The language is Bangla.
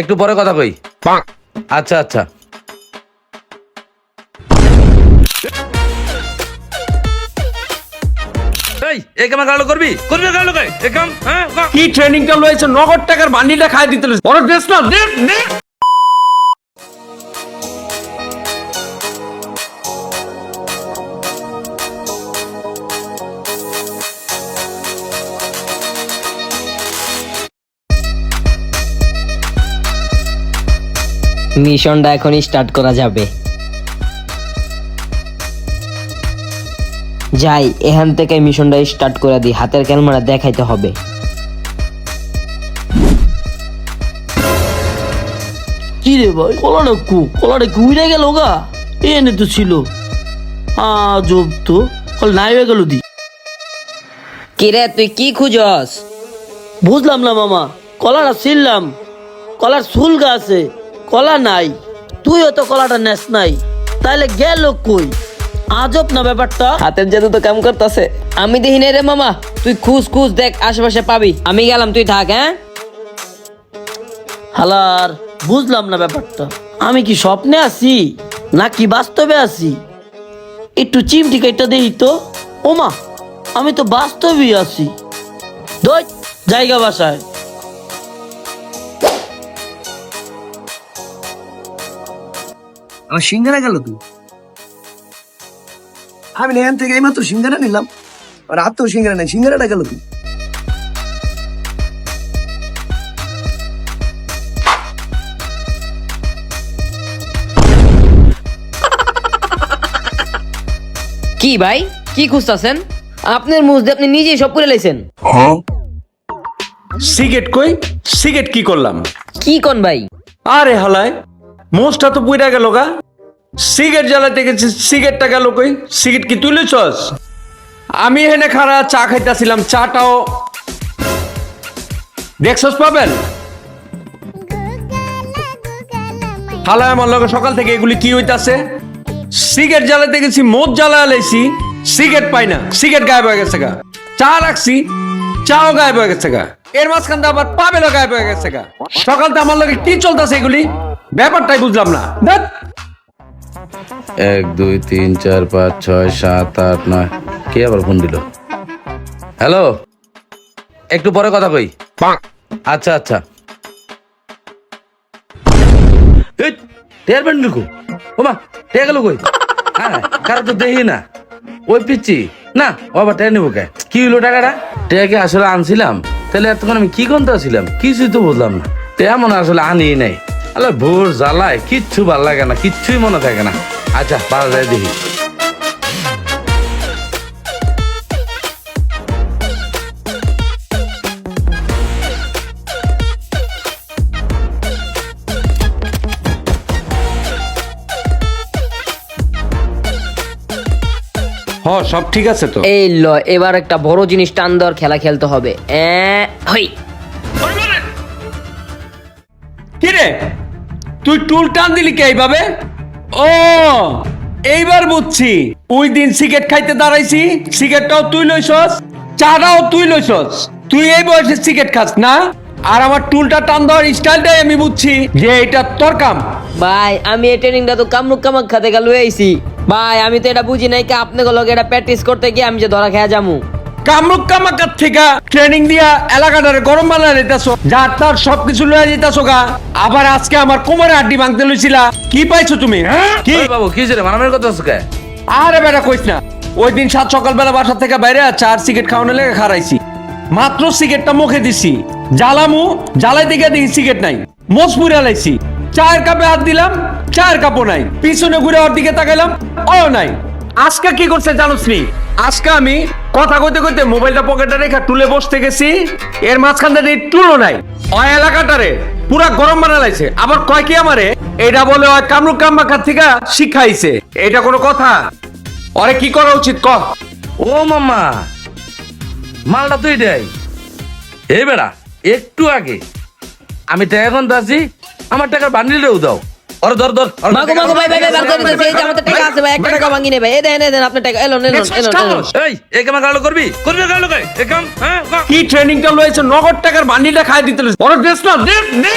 একটু পরে কথা কই। আচ্ছা আচ্ছা। করবি? করবি হ্যাঁ। কি ট্রেনিংটা লয়েছে নগদ টাকার বান্ডিলটা খাই দিতে। বড় ড্রেস না। মিশনটা এখন স্টার্ট করা যাবে। যাই এখান থেকে মিশনটা স্টার্ট করে দিই। হাতের ক্যালমারা দেখাইতে হবে। কি রে ভাই? কলাটা কু কলাটা কি উড়ে গেল গা? এনে তো ছিল। আজব তো। কল নাই হয়ে গেল দি। কিরে তুই কি খুঁজস? বুঝলাম না মামা। কলাটা ছিললাম কলার সুলগা আছে। কলা নাই তুইও তো কলাটা নেস নাই তাইলে গেল কই? আজব না ব্যাপারটা? হাতের জাদু তো কাম করতেছে। আমি দেখি রে মামা তুই খুঁজ খুঁজ দেখ আশেপাশে পাবি। আমি গেলাম তুই থাক হ্যাঁ? হালার বুঝলাম না ব্যাপারটা। আমি কি স্বপ্নে আছি নাকি বাস্তবে আছি? একটু চিমটি কেটে দেই তো। ওমা আমি তো বাস্তবেই আছি। দই জায়গা বাসায়। আমার সিঙ্গারা গেল তুই আমি এখান থেকে এইমাত্র সিঙ্গারা নিলাম। আর আর তো সিঙ্গারা নেই সিঙ্গারাটা গেল তুই কি ভাই? কি খুঁজতেছেন? আপনার মুখ দিয়ে আপনি নিজেই সব করে লাইছেন। সিগারেট কই? সিগারেট কি করলাম? কি কোন ভাই? আরে হালায়। মোষটা তো পুইরা গেল গা। সিগারেট জ্বালাতে গেছি, সিগারেটটা গেল কই? সিগারেট কি তুলেছস আমি এখানে খারা চা খাইতেছিলাম, চাটাও। দেখছস পাবেন হালায় আমার লগে সকাল থেকে এগুলি কি হইতাছে? সিগারেট জ্বালাতে গেছি মোট জ্বালা লাইছি, সিগারেট পাই না, সিগারেট গায়েব হয়ে গেছে গা। চা রাখছি, চাও গায়েব হয়ে গেছে গা। এর মাঝখান আবার পাবেলও গায়েব হয়ে গেছে গা। সকাল থেকে আমার লগে কি চলতেছে এগুলি? ব্যাপারটাই বুঝলাম না। এক দুই তিন চার পাঁচ ছয় সাত আট নয়। কে আবার ফোন দিল? হ্যালো? একটু পরে কথা কই। আচ্ছা আচ্ছা। ওমা গেল কই? হ্যাঁ কারও তো দেখি না। ওই পিচ্ছি না নিবো কে? কি হইল টাকাটা? টেকে আসলে আনছিলাম? তাহলে এতক্ষণ আমি কি করতে আসছিলাম কিছুই তো বুঝলাম না। তেমন আসলে আনি নাই। আলে ভোর জ্বালায় কিচ্ছু ভালো লাগে না কিচ্ছুই মনে থাকে না। আচ্ছা পারা যায় দেখি। হ সব ঠিক আছে তো? এই ল এবার একটা বড় জিনিস টান দেওয়ার খেলা খেলতে হবে। এ, হই। কি রে? তুই টুল টান দিলি কে এইভাবে? ও, এইবার বুঝছি। ওই দিন সিগারেট খাইতে দাঁড়াইছি, সিগারেটটাও তুই লইছস, চাটাও তুই লইছস। তুই এই বয়সে সিগারেট খাস না? আর আমার টুলটা টান দেওয়ার স্টাইলটাই আমি বুঝছি যে এটা তোর কাম। ভাই, আমি এই ট্রেনিংটা তো কামরুক কামাক খাতে গেল আইছি ভাই, আমি তো এটা বুঝি নাই কি আপনি লগে এটা প্র্যাকটিস করতে গিয়ে আমি যে ধরা খেয়া যামু কামরুক কামাকার থেকে ট্রেনিং দিয়া এলাকাটারে গরম নিতেছো যার তার সবকিছু লয়ে যেতেছো গা। আবার আজকে আমার কোমরে আড্ডি ভাঙতে লইছিলা। কি পাইছো তুমি হ্যাঁ? কি? ওই বাবু কি মারামের কথা আছে কে? আরে বেটা কইস না। ওই দিন সাত সকালবেলা বাসা থেকে বাইরে চার সিগারেট খাওয়ানো লেগে খারাইছি মাত্র সিগারেটটা মুখে দিছি। জ্বালামু জ্বালাই দিকে দেখি সিগারেট নাই। মোস পুরা লাইছি। চায়ের কাপে হাত দিলাম চায়ের কাপও নাই। পিছনে ঘুরে ওর দিকে তাকাইলাম ও নাই। আজকে কি করছে জানোস নি? আজকে আমি কথা কইতে কইতে মোবাইলটা পকেটে রেখে টুলে বসতে গেছি। এর মাঝখান থেকে টুলও নাই। ওই এলাকাটারে পুরা গরম বানা লাইছে। আবার কয় কি আমারে? এটা বলে ওই কামরুক কামবাখার থেকে শিখাইছে। এটা কোনো কথা? ওরে কি করা উচিত ক? ও মামা মালটা তুই দেয় এই বেড়া একটু আগে। আমি টাকা কোন আছি আমার টাকার বান্ডিলটাও দাও। ওরে ধর ধর। মাগো মাগো ভাই ভাই ভাই বার আমাদের টাকা একটা টাকা ভাঙি নেবে। এ দেন এই দেন আপনার টাকা। এলো এলো এলো এলো এই এই কেমন গালো করবি? করবি গালো কই কাম হ্যাঁ। কি ট্রেনিংটা লয়েছে? নগদ টাকার বান্ডিলটা খাই দিতে লইছে। ওর ড্রেস না নে দে